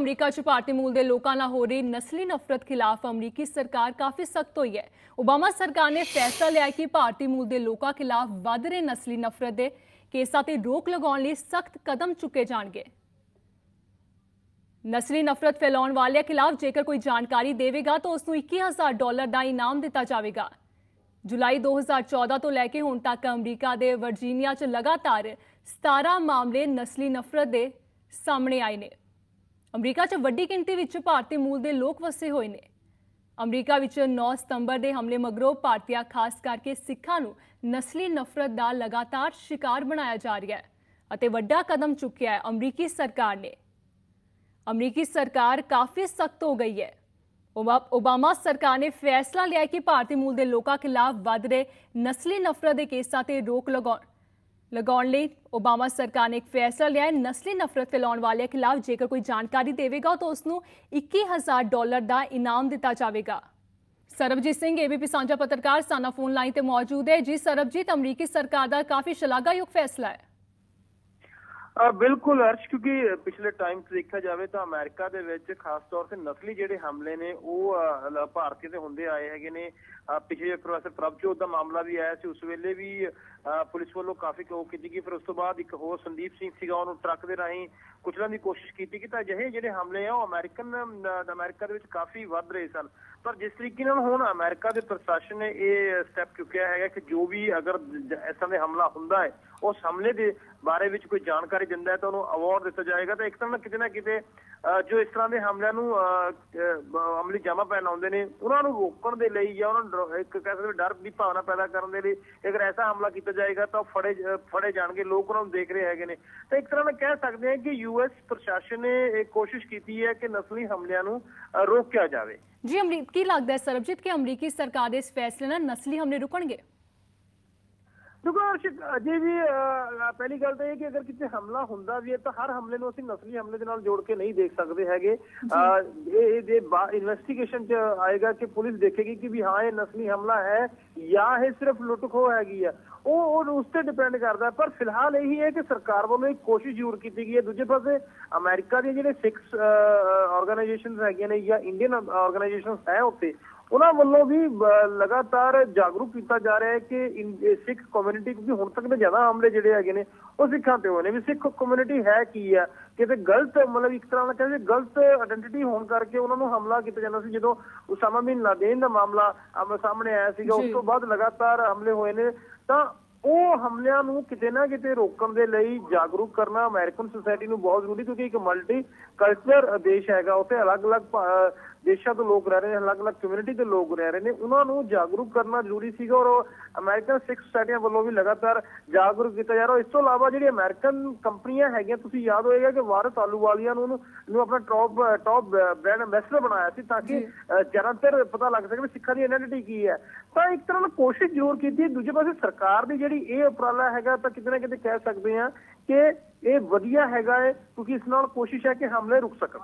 America 'ਚ ਭਾਰਤੀ ਮੂਲ ਦੇ ਲੋਕਾਂ ਨਾਲ ਹੋ ਰਹੀ ਨਸਲੀ ਨਫ਼ਰਤ ਖਿਲਾਫ ਅਮਰੀਕੀ ਸਰਕਾਰ ਕਾਫੀ ਸਖਤ ਹੋਈ ਹੈ। ਓਬਾਮਾ ਸਰਕਾਰ ਨੇ ਫੈਸਲਾ ਲਿਆ ਕਿ ਭਾਰਤੀ ਮੂਲ ਦੇ ਲੋਕਾਂ ਖਿਲਾਫ ਵੱਧ ਰਹੇ ਨਸਲੀ ਨਫ਼ਰਤ ਦੇ ਕੇਸਾਂ ਤੇ ਰੋਕ ਲਗਾਉਣ ਲਈ ਸਖਤ ਕਦਮ ਚੁੱਕੇ ਜਾਣਗੇ। ਨਸਲੀ ਨਫ਼ਰਤ ਫੈਲਾਉਣ ਵਾਲਿਆਂ ਖਿਲਾਫ ਜੇਕਰ ਕੋਈ ਜਾਣਕਾਰੀ ਦੇਵੇਗਾ ਤਾਂ ਉਸ ਨੂੰ 21000 ਡਾਲਰ ਦਾ ਇਨਾਮ ਦਿੱਤਾ ਜਾਵੇਗਾ। ਜੁਲਾਈ 2014 ਤੋਂ ਲੈ ਕੇ ਹੁਣ ਤੱਕ ਅਮਰੀਕਾ ਦੇ ਵਰਜੀਨੀਆ 'ਚ ਲਗਾਤਾਰ 17 ਮਾਮਲੇ ਨਸਲੀ ਨਫ਼ਰਤ ਦੇ ਸਾਹਮਣੇ ਆਏ ਨੇ। ਅਮਰੀਕਾ 'ਚ ਵੱਡੀ ਗਿਣਤੀ ਵਿੱਚ ਭਾਰਤੀ ਮੂਲ ਦੇ ਲੋਕ ਵਸੇ ਹੋਏ ਨੇ। ਅਮਰੀਕਾ ਵਿੱਚ 9 ਸਤੰਬਰ ਦੇ ਹਮਲੇ ਮਗਰੋਂ ਭਾਰਤੀਆਂ, ਖਾਸ ਕਰਕੇ ਸਿੱਖਾਂ ਨੂੰ ਨਸਲੀ ਨਫ਼ਰਤ ਦਾ ਲਗਾਤਾਰ ਸ਼ਿਕਾਰ ਬਣਾਇਆ ਜਾ ਰਿਹਾ ਹੈ ਅਤੇ ਵੱਡਾ ਕਦਮ ਚੁੱਕਿਆ ਹੈ ਅਮਰੀਕੀ ਸਰਕਾਰ ਨੇ। ਅਮਰੀਕੀ ਸਰਕਾਰ ਕਾਫੀ ਸਖਤ ਹੋ ਗਈ ਹੈ। ਓਬਾ- ਓਬਾਮਾ ਸਰਕਾਰ ਨੇ ਫੈਸਲਾ ਲਿਆ ਕਿ ਭਾਰਤੀ ਮੂਲ ਦੇ ਲੋਕਾਂ ਖਿਲਾਫ ਵੱਧ ਰਹੇ ਨਸਲੀ ਨਫ਼ਰਤ ਦੇ ਕੇਸਾਂ ਤੇ ਰੋਕ ਲਗਾਉਣ। ਲਗਾਉਣ ਲਈ ਓਬਾਮਾ ਸਰਕਾਰ ਨੇ ਇੱਕ ਫੈਸਲਾ ਲਿਆ ਹੈ, ਨਸਲੀ ਨਫ਼ਰਤ ਫੈਲਾਉਣ ਵਾਲਿਆਂ ਖਿਲਾਫ ਜੇਕਰ ਕੋਈ ਜਾਣਕਾਰੀ ਦੇਵੇਗਾ, ਤਾਂ ਉਸ ਨੂੰ 21000 ਡਾਲਰ ਦਾ ਇਨਾਮ ਦਿੱਤਾ ਜਾਵੇਗਾ। ਸਰਬਜੀਤ ਸਿੰਘ, ਏਬੀਪੀ ਸਾਂਝਾ ਪੱਤਰਕਾਰ ਸਾਨਾ ਫੋਨ ਲਾਈਨ ਤੇ ਮੌਜੂਦ ਹੈ। ਜੀ ਸਰਬਜੀਤ, ਅਮਰੀਕੀ ਸਰਕਾਰ ਦਾ ਕਾਫੀ ਸ਼ਲਾਘਾਯੋਗ ਫੈਸਲਾ ਹੈ। ਬਿਲਕੁਲ ਅਰਸ਼ ਕਿਉਂਕਿ ਪਿਛਲੇ ਟਾਈਮ 'ਚ ਦੇਖਿਆ ਜਾਵੇ ਤਾਂ ਅਮਰੀਕਾ ਦੇ ਵਿੱਚ ਖਾਸ ਤੌਰ ਤੇ ਨਸਲੀ ਜਿਹੜੇ ਹਮਲੇ ਨੇ ਉਹ ਭਾਰਤੀ ਦੇ ਹੁੰਦੇ ਆਏ ਹੈਗੇ ਨੇ। ਪਿਛਲੇ ਪ੍ਰੋਫੈਸਰ ਪ੍ਰਭਜੋਤ ਦਾ ਮਾਮਲਾ ਵੀ ਆਇਆ ਸੀ ਉਸ ਵੇਲੇ ਵੀ ਅ, ਪੁਲਿਸ ਵੱਲੋਂ ਕਾਫੀ ਕੋ ਕੀਤੀ ਗਈ। ਫਿਰ ਉਸ ਤੋਂ ਬਾਅਦ ਇੱਕ ਹੋਰ ਸੰਦੀਪ ਸਿੰਘ ਸੀਗਾ ਉਹਨੂੰ ਟਰੱਕ ਦੇ ਰਾਹੀਂ ਕੁਚਲਣ ਦੀ ਕੋਸ਼ਿਸ਼ ਕੀਤੀ ਕਿ ਤਾਂ ਅਜਿਹੇ ਜਿਹੜੇ ਹਮਲੇ ਆ ਉਹ ਅਮਰੀਕਨ ਅ, ਅਮਰੀਕਾ ਦੇ ਵਿੱਚ ਕਾਫੀ ਵੱਧ ਰਹੇ ਸਨ। ਪਰ ਜਿਸ ਤਰੀਕੇ ਨਾਲ ਹੁਣ ਅਮਰੀਕਾ ਦੇ ਪ੍ਰਸ਼ਾਸਨ ਨੇ ਇਹ ਸਟੈਪ ਚੁੱਕਿਆ ਹੈਗਾ ਕਿ ਜੋ ਵੀ ਅਗਰ ਇਸ ਤਰ੍ਹਾਂ ਦੇ ਹਮਲਾ ਹੁੰਦਾ ਹੈ ਉਸ ਹਮਲੇ ਦੇ ਬਾਰੇ ਵਿੱਚ ਕੋਈ ਜਾਣਕਾਰੀ ਦਿੰਦਾ ਹੈ ਤਾਂ ਉਹਨੂੰ ਅਵਾਰਡ ਦਿੱਤਾ ਜਾਏਗਾ। ਤਾਂ ਇੱਕ ਤਰ੍ਹਾਂ ਨਾਲ ਕਿਤੇ ਨਾ ਕਿਤੇ ਜੋ ਇਸ ਤਰ੍ਹਾਂ ਦੇ ਹਮਲਿਆਂ ਨੂੰ ਅਮਲੀ ਜਮਾ ਪੈਣ ਆਉਂਦੇ ਨੇ, ਉਹਨਾਂ ਨੂੰ ਰੋਕਣ ਦੇ ਲਈ ਜਾਂ ਉਹਨਾਂ ਨੂੰ ਇੱਕ ਕਹਿ ਸਕਦੇ ਡਰ ਦੀ ਭਾਵਨਾ ਪੈਦਾ ਕਰਨ ਦੇ ਲਈ ਅਗਰ ਐਸਾ ਹਮਲਾ ਕੀਤਾ ਜਾਏਗਾ ਤਾਂ ਫੜੇ ਫੜੇ ਜਾਣਗੇ, ਲੋਕ ਉਹਨਾਂ ਨੂੰ ਦੇਖ ਰਹੇ ਹੈਗੇ ਨੇ। ਤਾਂ ਇੱਕ ਤਰ੍ਹਾਂ ਨਾਲ ਕਹਿ ਸਕਦੇ ਹਾਂ ਕਿ ਯੂਐਸ ਪ੍ਰਸ਼ਾਸਨ ਨੇ ਇਹ ਕੋਸ਼ਿਸ਼ ਕੀਤੀ ਹੈ ਕਿ ਨਸਲੀ ਹਮਲਿਆਂ ਨੂੰ ਰੋਕਿਆ ਜਾਵੇ। ਜੀ ਅਮਰੀਕੀ ਲੱਗਦਾ ਹੈ ਸਰਬਜੀਤ, ਕਿ ਅਮਰੀਕੀ ਸਰਕਾਰ ਦੇ ਇਸ ਫੈਸਲੇ ਨਾਲ ਨਸਲੀ ਹਮਲੇ ਰੁਕਣਗੇ? ਦੇਖੋ ਅਰਸ਼ਿਤ ਅਜੇ ਵੀ ਅਹ, ਪਹਿਲੀ ਗੱਲ ਤਾਂ ਇਹ ਕਿ ਅਗਰ ਕਿਤੇ ਹਮਲਾ ਹੁੰਦਾ ਵੀ ਹੈ ਤਾਂ ਹਰ ਹਮਲੇ ਨੂੰ ਅਸੀਂ ਨਸਲੀ ਹਮਲੇ ਦੇ ਨਾਲ ਜੋੜ ਕੇ ਨਹੀਂ ਦੇਖ ਸਕਦੇ ਹੈਗੇ ਅਹ, ਇਹ ਇਹ ਦੇ ਇਨਵੈਸਟੀਗੇਸ਼ਨ ਚ ਆਏਗਾ ਕਿ ਪੁਲਿਸ ਦੇਖੇਗੀ ਕਿ ਵੀ ਹਾਂ ਇਹ ਨਸਲੀ ਹਮਲਾ ਹੈ ਜਾਂ ਇਹ ਸਿਰਫ ਲੁੱਟਖੋ ਹੈਗੀ ਆ ਉਹ ਉਹ ਉਸ ਤੇ ਡਿਪੈਂਡ ਕਰਦਾ ਹੈ। ਪਰ ਫਿਲਹਾਲ ਇਹੀ ਹੈ ਕਿ ਸਰਕਾਰ ਵੱਲੋਂ ਇੱਕ ਕੋਸ਼ਿਸ਼ ਜ਼ਰੂਰ ਕੀਤੀ ਗਈ ਹੈ ਦੂਜੇ ਪਾਸੇ ਅਮਰੀਕਾ ਦੇ ਜਿਹੜੇ ਸਿੱਖ ਆਰਗੇਨਾਈਜੇਸ਼ਨਸ ਹੈਗੀਆਂ ਨੇ ਜਾਂ ਇੰਡੀਅਨ ਆਰਗੇਨਾਈਜੇਸ਼ਨਸ ਹੈ ਉੱਤੇ ਉਹਨਾਂ ਵੱਲੋਂ ਵੀ ਲਗਾਤਾਰ ਜਾਗਰੂਕ ਕੀਤਾ ਜਾ ਰਿਹਾ ਹੈ ਕਿ ਸਿੱਖ ਕਮਿਊਨਿਟੀ ਕਿਉਂਕਿ ਹੁਣ ਤੱਕ ਦੇ ਜ਼ਿਆਦਾ ਹਮਲੇ ਜਿਹੜੇ ਹੈਗੇ ਨੇ ਉਹ ਸਿੱਖਾਂ ਤੇ ਹੋਏ ਨੇ। ਵੀ ਸਿੱਖ ਕਮਿਊਨਿਟੀ ਹੈ ਕੀ ਆ? ਕਿਤੇ ਗਲਤ ਮਤਲਬ ਇੱਕ ਤਰ੍ਹਾਂ ਨਾਲ ਕਹਿੰਦੇ ਗਲਤ ਆਇਡੈਂਟੀਟੀ ਹੋਣ ਕਰਕੇ ਉਹਨਾਂ ਨੂੰ ਹਮਲਾ ਕੀਤਾ ਜਾਂਦਾ ਸੀ। ਜਦੋਂ ਉਸਾਮਾ ਬਿਨ ਲਾਦੇਨ ਦਾ ਮਾਮਲਾ ਆਮ ਸਾਹਮਣੇ ਆਇਆ ਸੀਗਾ ਉਸ। ਤੋਂ ਬਾਅਦ ਲਗਾਤਾਰ ਹਮਲੇ ਹੋਏ ਨੇ। ਤਾਂ ਉਹ ਹਮਲਿਆਂ ਨੂੰ ਕਿਤੇ ਨਾ ਕਿਤੇ ਰੋਕਣ ਦੇ ਲਈ ਜਾਗਰੂਕ ਕਰਨਾ ਅਮਰੀਕਨ ਸੋਸਾਇਟੀ ਨੂੰ ਬਹੁਤ ਜ਼ਰੂਰੀ ਕਿਉਂਕਿ ਇੱਕ ਮਲਟੀ ਕਲਚਰ ਦੇਸ਼ ਹੈਗਾ ਉੱਥੇ ਅਲੱਗ-ਅਲੱਗ ਦੇਸ਼ਾਂ ਤੋਂ ਲੋਕ ਰਹਿ ਰਹੇ ਨੇ ਅਲੱਗ-ਅਲੱਗ ਕਮਿਊਨਿਟੀ ਦੇ ਲੋਕ ਰਹਿ ਰਹੇ ਨੇ ਉਹਨਾਂ ਨੂੰ ਜਾਗਰੂਕ ਕਰਨਾ ਜ਼ਰੂਰੀ ਸੀਗਾ ਔਰ ਅਮਰੀਕਨ ਸਿੱਖ ਸੋਸਾਇਟੀਆਂ ਵੱਲੋਂ ਵੀ ਲਗਾਤਾਰ ਜਾਗਰੂਕ ਕੀਤਾ ਜਾ ਰਿਹਾ। ਇਸ ਤੋਂ ਇਲਾਵਾ ਜਿਹੜੀ ਅਮਰੀਕਨ ਕੰਪਨੀਆਂ ਹੈਗੀਆਂ ਤੁਸੀਂ ਯਾਦ ਹੋਏਗਾ ਕਿ ਵਾਰਸ ਆਲੂਵਾਲੀਆ ਨੂੰ ਨੂੰ ਆਪਣਾ ਟੌਪ ਟੌਪ ਬ੍ਰਾਂਡ ਐਂਬੈਸਡਰ ਬਣਾਇਆ ਸੀ ਤਾਂ ਕਿ ਜ਼ਿਆਦਾਤਰ ਪਤਾ ਲੱਗ ਸਕੇ ਵੀ ਸਿੱਖਾਂ ਦੀ ਆਇਡੈਂਟੀਟੀ ਕੀ ਹੈ। ਤਾਂ ਇੱਕ ਤਰ੍ਹਾਂ ਨਾਲ ਕੋਸ਼ਿਸ਼ ਜ਼ਰੂਰ ਕੀਤੀ ਦੂਜੇ ਪਾਸੇ ਸਰਕਾਰ ਦੀ ਜਿਹੜੀ ਇਹ ਉਪਰਾਲਾ ਹੈਗਾ ਤਾਂ ਕਿਤੇ ਨਾ ਕਿਤੇ ਕਹਿ ਸਕਦੇ ਹਾਂ ਕਿ ਇਹ ਵਧੀਆ ਹੈਗਾ ਹੈ ਕਿਉਂਕਿ ਇਸ ਨਾਲ ਕੋਸ਼ਿਸ਼ ਹੈ ਕਿ ਹਮਲੇ ਰੁਕ ਸਕਣ।